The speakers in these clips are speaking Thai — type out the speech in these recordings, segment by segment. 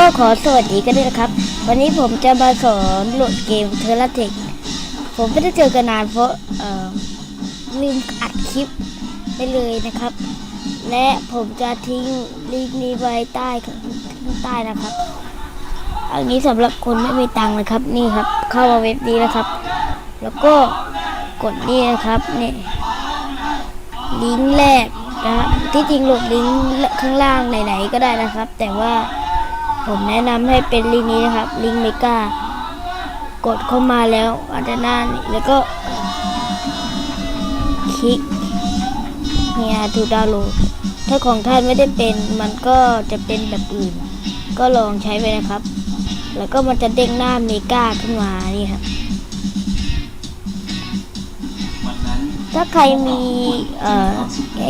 ็ขอสวัสดีกันด้วยนะครับ วันนี้ผมจะมาสอนโหลดเกมเทอร์เทคผมไม่ได้เจอกันนานเพราะลืมอัดคลิปไปเลยนะครับ และผมจะทิ้งลิงก์นี้ไว้ใต้ข้างใต้นะครับ อันนี้สำหรับคนไม่มีตังค์นะครับนี่ครับ เข้ามาเว็บนี้นะครับ แล้วก็กดนี่นะครับนี่ลิงก์แรกนะฮะที่จริงโหลดลิงก์ข้างล่างไหนๆก็ได้นะครับ แต่ว่า ผมแนะนำให้เป็นลิงนี้นะครับ ลิงเมกากดเข้ามาแล้วอันด้านหน้านี่แล้วก็ คลิกเนี่ยถูดาวโหลดถ้าของท่านไม่ได้เป็นมันก็จะเป็นแบบอื่น ก็ลองใช้ไปนะครับ แล้วก็มันจะเด้งหน้าเมกาขึ้นมานี่ครับถ้าใครมีเอ่อไอ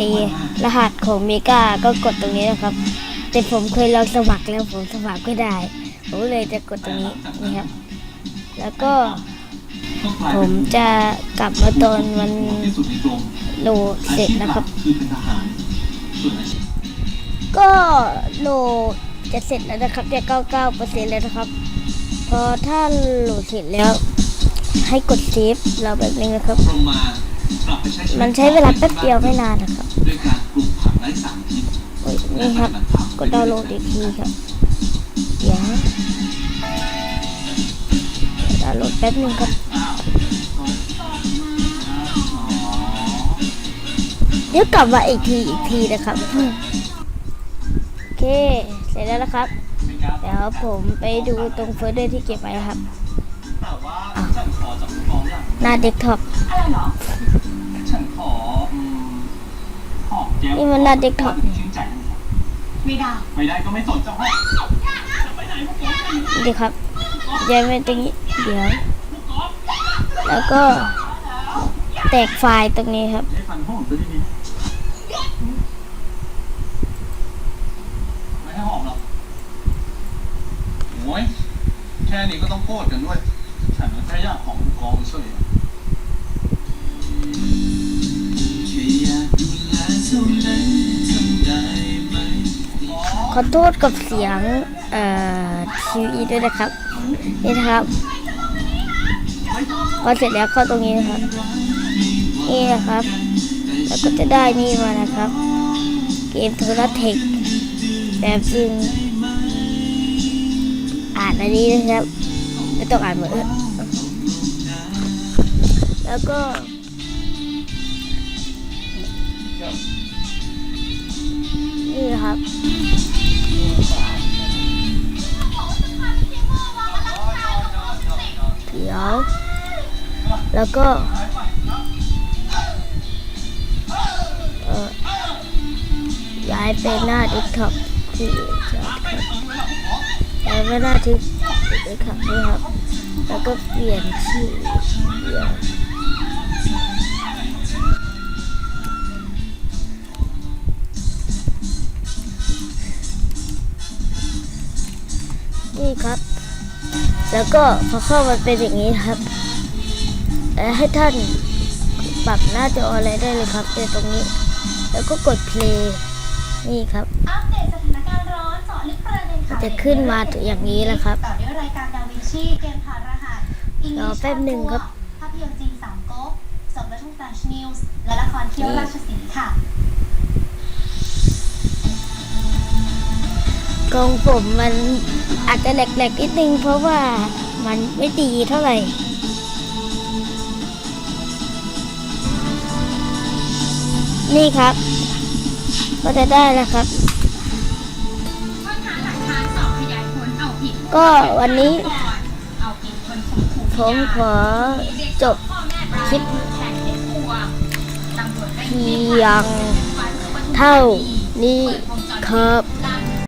รหัสของเมกาก็กดตรงนี้นะครับ แต่ผมเคยลองสมัครแล้วผมสมัครไม่ได้ ผมเลยจะกดตรงนี้นี่ครับ แล้วก็ผมจะกลับมาตอนมันโหลดเสร็จนะครับ ก็โหลดจะเสร็จแล้วนะครับจะ99%แล้วนะครับ พอถ้าโหลดเสร็จแล้ว ให้กดเซฟเราแบบนึงนะครับ มันใช้เวลาแป๊บเดียวไม่นานนะครับด้วยการปลูกผักไร้สารพิษนี่ครับ ดดาวน์โหลดอีกทีครับเดี๋ยวดาวน์โหลดแป๊บนึงครับเดี๋ยวกลับมาอีกทีอีกทีนะครับ โอเค เสร็จแล้วนะครับ เดี๋ยวผมไปดูตรงโฟลเดอร์ที่เก็บไว้นะครับแต่ว่าฉันขอจับลูกน้องอย่างหน้าเดสก์ท็อปฉันขออืมหอมแก้มนี่มันหน้าเดสก์ท็อปนี่ชื่นใจ ไม่ได้ ไม่ได้ก็ไม่สนจะห้องจะไปไหนพวกผมดีครับย้ายไปตรงนี้ เดี๋ยวแล้วก็แตกไฟล์ตรงนี้ครับ ให้ฟันห้องตัวที่นี่ไม่ให้หอมหรอกโอ้ยแค่นี้ก็ต้องโกรธกันด้วย ฉันก็แค่อยากหอมกองเฉยแค่อยากดูแลเท่านั้นทำได้ไหม ขอโทษกับเสียงเอ่อทีวีด้วยนะครับ นี่นะครับพอเสร็จแล้วเข้าตรงนี้นะครับ นี่นะครับ แล้วก็จะได้นี่มานะครับ เกมโทรเทคแบบซึ่งอ่านอันนี้นะครับ ไม่ต้องอ่านเหมือนแล้วก็นี่ครับ ยว แล้วก็เอ่อย้ายไปหน้าดิสท็อปที่ครับย้ายไปหน้าที่ดิสท็อปนี่ครับ แล้วก็เปลี่ยนชื่อเดี๋ยวนี่ครับ แล้วก็พอเข้ามันเป็นอย่างนี้ครับแล้วให้ท่านปรับหน้าจออะไรได้เลยครับในตรงนี้ แล้วก็กดเพลย์นี่ครับอัปเดตสถานการณ์ร้อนเจาะลึกประเด็นมันข่าวจะขึ้นมาอย่างนี้แหละครับต่อด้วยรายการดาวินชีเกมผ่านรหัสรอแป๊บหนึ่งครับภาพยนตร์จีนสามก๊กสมและทุ่งแฟลชนิวส์และละครเที่ยวราชสี กองผมมันอาจจะแหลกๆนิดนึงเพราะว่ามันไม่ดีเท่าไหร่นี่ครับ ก็จะได้แล้วครับ ก็วันนี้เอาผิดคนข่มขู่ผมขอจบคลิปเพียงเท่านี้ครับ